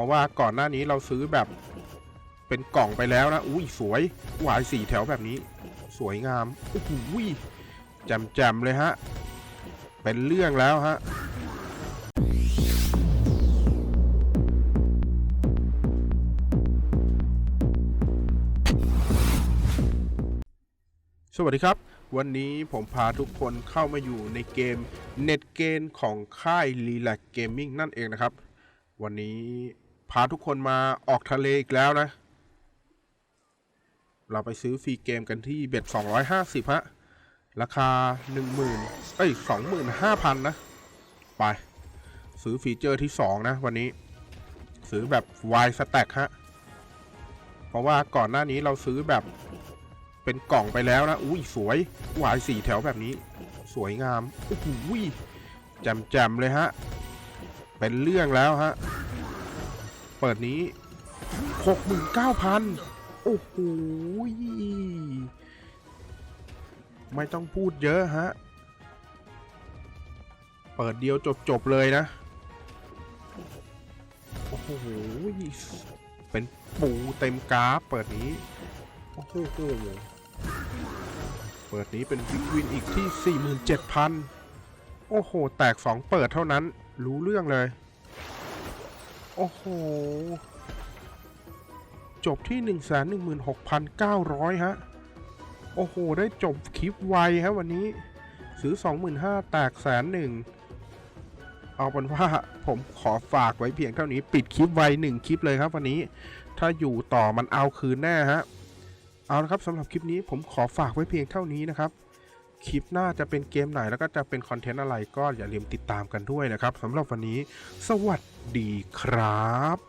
พราะว่าก่อนหน้านี้เราซื้อแบบเป็นกล่องไปแล้วนะ อุ้ยสวย หวายสี่แถวแบบนี้ สวยงามโอ้โหแจมๆเลยฮะ เป็นเรื่องแล้วฮะสวัสดีครับ วันนี้ผมพาทุกคนเข้ามาอยู่ในเกมเน็ตเกมของค่าย r e l a x Gaming นั่นเองนะครับ วันนี้ พาทุกคนมาออกทะเลอีกแล้วนะ เราไปซื้อฟรีเกมกันที่เบ็ด250 ฮะ ราคา 10,000เอ้ย 25,000 นะ ไป ซื้อฟีเจอร์ที่ 2 นะ วันนี้ ซื้อแบบ Y Stack ฮะ เพราะว่าก่อนหน้านี้เราซื้อแบบเป็นกล่องไปแล้วนะ อุ้ย สวยหวายสี่แถวแบบนี้ สวยงามโอ้โหแจมๆเลยฮะ เป็นเรื่องแล้วฮะ เปิดนี้ 69,000 โอ้โห ไม่ต้องพูดเยอะฮะ เปิดเดียวจบๆเลยนะ โอ้โห เป็นปูเต็มกราฟเปิดนี้ โอ้โห เปิดนี้เป็นวิกวินอีกที่ 47,000 โอ้โห แตก 2 เปิดเท่านั้น รู้เรื่องเลย โอ้โห จบที่ 116,900 ฮะ โอ้โห ได้จบคลิปไวฮะวันนี้ ซื้อ 25,000แตกแสนหนึ่ง เอาเป็นว่าผมขอฝากไว้เพียงเท่านี้ปิดคลิปไวหนึ่งคลิปเลยครับวันนี้ ถ้าอยู่ต่อมันเอาคืนแน่ฮะ เอาละครับสำหรับคลิปนี้ผมขอฝากไว้เพียงเท่านี้นะครับ คลิปหน้าจะเป็นเกมไหนแล้วก็จะเป็นคอนเทนต์อะไรก็อย่าลืมติดตามกันด้วยนะครับสำหรับวันนี้ สวัสดีครับ